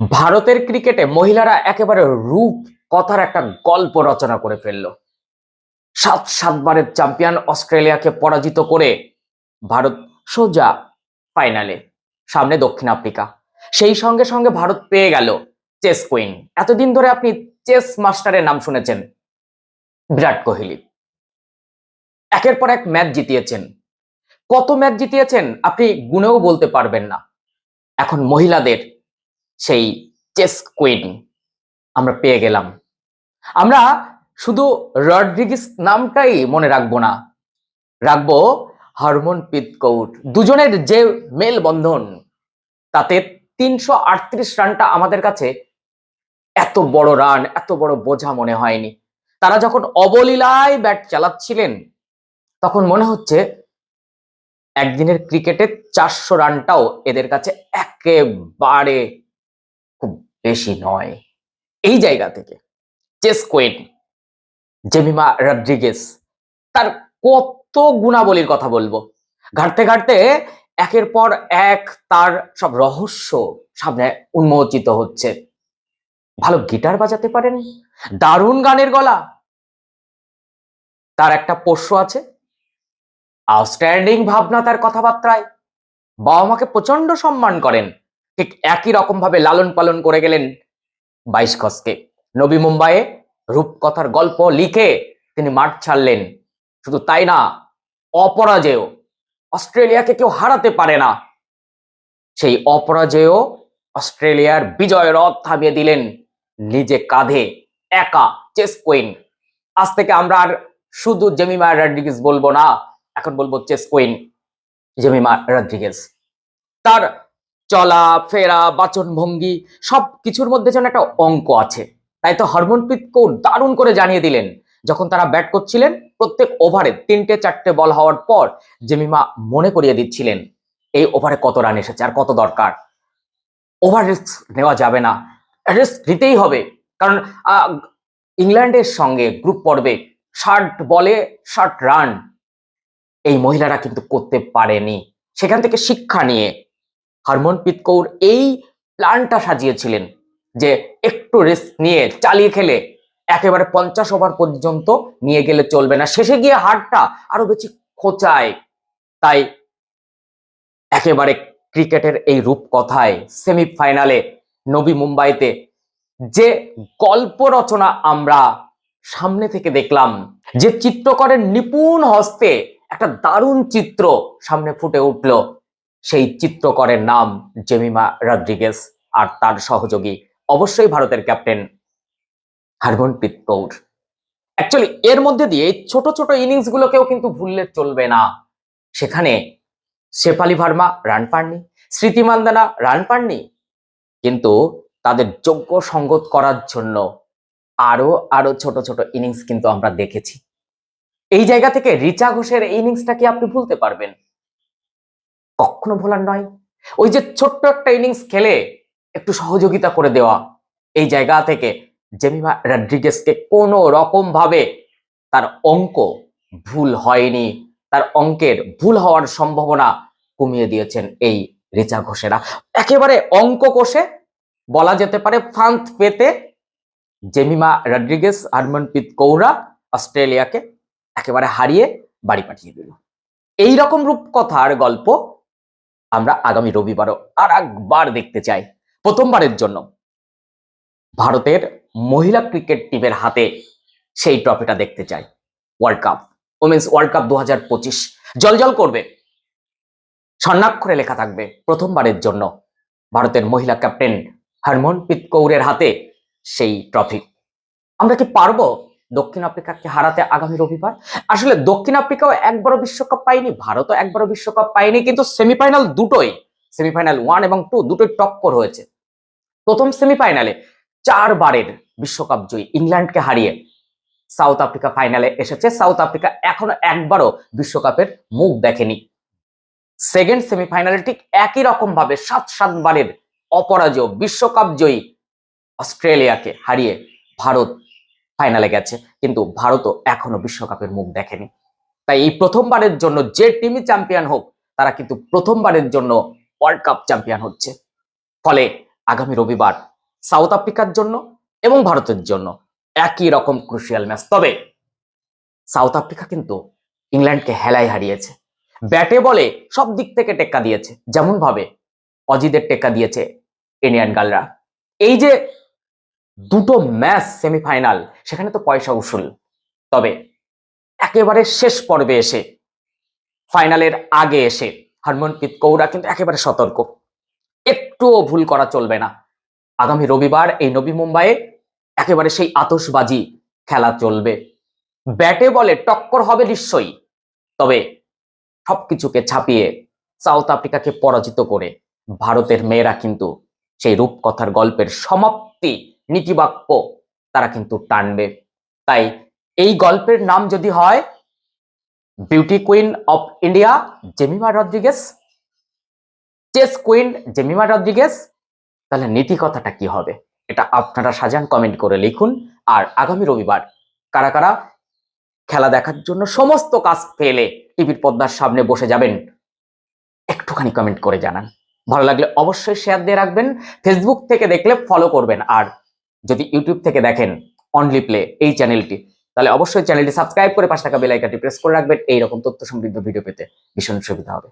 ভারতের ক্রিকেটে মহিলারা একেবারে রূপ কথার একটা গল্প রচনা করে ফেলল। সাত সাতবারের চ্যাম্পিয়ন অস্ট্রেলিয়াকে পরাজিত করে ভারত সোজা ফাইনালে, সামনে দক্ষিণ আফ্রিকা। সেই সঙ্গে সঙ্গে ভারত পেয়ে গেল চেস কুইন। এতদিন ধরে আপনি চেস মাস্টারের নাম শুনেছেন, বিরাট কোহলি। একের পর এক ম্যাচ জিতিয়েছেন। কত ম্যাচ জিতিয়েছেন আপনি গুনেও বলতে পারবেন না। এখন মহিলাদের সেই চেস কুইন আমরা পেয়ে গেলাম। আমরা শুধু রড্রিগিস নামটাই মনে রাখব না, রাখব হরমনপ্রীত কৌর। দুজনের যে মেল বন্ধন তাতে তিনশো আটত্রিশ রানটা আমাদের কাছে এত বড় রান, এত বড় বোঝা মনে হয়নি। তারা যখন অবলীলায় ব্যাট চালাচ্ছিলেন, তখন মনে হচ্ছে একদিনের ক্রিকেটে চারশো রানটাও এদের কাছে একেবারে বেশি নয়। এই জায়গা থেকে চেস কোয়েন জেমিমা রড্রিগেস, তার কত গুণাবলীর কথা বলব। ঘাটতে ঘাটতে একের পর এক তার সব রহস্য সামনে উন্মোচিত হচ্ছে। ভালো গিটার বাজাতে পারেন? দারুণ গানের গলা। তার একটা পোষ্য আছে। আউটস্ট্যান্ডিং ভাবনা তার কথাবার্তায়। বাবা মাকে প্রচণ্ড সম্মান করেন। ঠিক একই রকম ভাবে লালন পালন করে গেলেন বাইশ খসকে। নবী মুম্বাইয়ে রূপকথার গল্প লিখে তিনি মাঠ ছাড়লেন। শুধু তাই না, অপরাজেয়। অস্ট্রেলিয়াকে কেউ হারাতে পারে না। সেই অপরাজেয় অস্ট্রেলিয়ার বিজয় রথ থামিয়ে দিলেন নিজে কাঁধে একা চেস কুইন আজ থেকে আমরা আর শুধু জেমিমা রড্রিগেজ বলব না, এখন বলব চেস কুইন জেমিমা রড্রিগেজ। তার চলা, ফেরা বাচন ভঙ্গি সব কিছুর মধ্যে যেন একটা অঙ্ক আছে। তাই তো হরমনপ্রীত কৌর দারুণ করে জানিয়ে দিলেন, যখন তারা ব্যাট করছিলেন, প্রত্যেক ওভারে তিনটে, চারটে বল হওয়ার পর জেমিমা মনে করিয়ে দিচ্ছিলেন, এই ওভারে কত রান এসেছে আর কত দরকার। ওভার রিস্ক নেওয়া যাবে না, রিস্ক নিতেই হবে, কারণ ইংল্যান্ডের সঙ্গে গ্রুপ পর্বে ষাট বলে ষাট রান, এই মহিলারা কিন্তু করতে পারেনি। সেখান থেকে শিক্ষা নিয়ে হরমনপ্রীত কৌর এই প্ল্যানটা সাজিয়েছিলেন যে একটু রিস্ক নিয়ে চালিয়ে খেলে একেবারে পঞ্চাশ ওভার পর্যন্ত নিয়ে গেলে চলবে না। শেষে গিয়ে হারটা আরও বেশি খোঁচায়। তাই একেবারে ক্রিকেটের এই রূপকথায় সেমিফাইনালে নবী মুম্বাইতে যে গল্প রচনা আমরা সামনে থেকে দেখলাম, যে চিত্রকরের নিপুণ হস্তে একটা দারুণ চিত্র সামনে ফুটে উঠল। সেই চিত্রকরের নাম জেমিমা রড্রিগেস আর তার সহযোগী অবশ্যই ভারতের ক্যাপ্টেন হরমনপ্রীত কৌর। অ্যাকচুয়ালি এর মধ্যে দিয়ে ছোট ছোট ইনিংস গুলোকেও কিন্তু ভুললে চলবে না। সেখানে শেফালি ভার্মা, রান পাননি। স্মৃতি মান্দানা, রান পাননি। কিন্তু তাদের যোগ্য সঙ্গত করার জন্য আরও আরও ছোট ছোট ইনিংস কিন্তু আমরা দেখেছি। এই জায়গা থেকে রিচা ঘোষের ইনিংসটা কি আপনি ভুলতে পারবেন? কখনো ভোলার নয়। ওই যে ছোট্ট একটা ইনিংস খেলে একটু সহযোগিতা করে দেওয়া এই জায়গা থেকে জেমিমা রড্রিগেসকে কোনো রকম ভাবে তার অঙ্ক ভুল হয়নি, তার অঙ্কের ভুল হওয়ার সম্ভাবনা কমিয়ে দিয়েছেন এই রিচা ঘোষেরা। একেবারে অঙ্ক কোষে বলা যেতে পারে ফান্ত পেতে জেমিমা রড্রিগেস হরমনপ্রীত কৌরা অস্ট্রেলিয়াকে একেবারে হারিয়ে বাড়ি পাঠিয়ে দিল। এই রকম রূপকথার গল্প আমরা আগামী রবিবারও আর একবার দেখতে চাই প্রথমবারের জন্য। ভারতের মহিলা ক্রিকেট টিমের হাতে সেই ট্রফিটা দেখতে চাই world cup women's world cup দু হাজার পঁচিশ। জল করবে। স্বর্ণাক্ষরে লেখা থাকবে প্রথমবারের জন্য ভারতের মহিলা ক্যাপ্টেন হরমনপ্রীত কৌরের হাতে সেই ট্রফি। আমরা কি পারব? দক্ষিণ আফ্রিকাকে হারাতে আগামী রবিবার। আসলে দক্ষিণ আফ্রিকাও একবারও বিশ্বকাপ পায়নি, ভারতও একবারও বিশ্বকাপ পায়নি, কিন্তু সেমিফাইনাল দুটোই, সেমিফাইনাল ওয়ান এবং টু দুটোই টক্কর হয়েছে। প্রথম সেমিফাইনালে চারবারের বিশ্বকাপ জয়ী ইংল্যান্ডকে হারিয়ে সাউথ আফ্রিকা ফাইনালে এসেছে। সাউথ আফ্রিকা এখনও একবারও বিশ্বকাপের মুখ দেখেনি। সেকেন্ড সেমিফাইনালে ঠিক একই রকম ভাবে সাত সাতবারের অপরাজয় বিশ্বকাপ জয়ী অস্ট্রেলিয়াকে হারিয়ে ভারত ফাইনালে গেছে, কিন্তু ভারতও এখনও বিশ্বকাপের মুখ দেখেনি। তাই এই প্রথমবারের জন্য যে টিমই চ্যাম্পিয়ন হোক, তারা কিন্তু প্রথমবারের জন্য ওয়ার্ল্ড কাপ চ্যাম্পিয়ন হচ্ছে। ফলে আগামী রবিবার সাউথ আফ্রিকার জন্য এবং ভারতের জন্য একই রকম ক্রুশিয়াল ম্যাচ তবে সাউথ আফ্রিকা কিন্তু ইংল্যান্ডকে হেলায় হারিয়েছে। ব্যাটে বলে সব দিক থেকে টেক্কা দিয়েছে। যেমন ভাবে অজিদের টেক্কা দিয়েছে ইন্ডিয়ান গার্লরা এই যে দুটো ম্যাচ সেমিফাইনাল, সেখানে তো পয়সা উসুল। তবে একেবারে শেষ পর্বে এসে, ফাইনালের আগে এসে হরমনপ্রীত কৌরা কিন্তু একেবারে সতর্ক। একটুও ভুল করা চলবে না। আগামী রবিবার এই নবী মুম্বাইয়ে একেবারে সেই আতশবাজি খেলা চলবে। ব্যাটে বলে টক্কর হবে নিশ্চয়ই, তবে সবকিছুকে ছাপিয়ে সাউথ আফ্রিকাকে পরাজিত করে ভারতের মেয়েরা কিন্তু সেই রূপকথার গল্পের সমাপ্তি নীতিবাক্য তারা কিন্তু টানবে। তাই এই গল্পের নাম যদি হয় beauty queen of India Jemimah Rodrigues chess queen Jemimah Rodrigues তাহলে নীতি কথাটা কি হবে? এটা আপনারা সাজান কমেন্ট করে লিখুন। আর আগামী রবিবার কারা কারা খেলা দেখার জন্য সমস্ত কাজ ফেলে টিভির পর্দার সামনে বসে যাবেন, একটুখানি কমেন্ট করে জানান। ভালো লাগলে অবশ্যই শেয়ার দিয়ে রাখবেন। ফেসবুক থেকে দেখলে ফলো করবেন। আর যদি ইউটিউব থেকে দেখেন অনলি প্লে এই চ্যানেলটি তাহলে অবশ্যই চ্যানেলটি সাবস্ক্রাইব করে পাশে থাকা বেলাইকাটি প্রেস করে রাখবেন। এইরকম তথ্য সমৃদ্ধ ভিডিও পেতে ভীষণ সুবিধা হবে।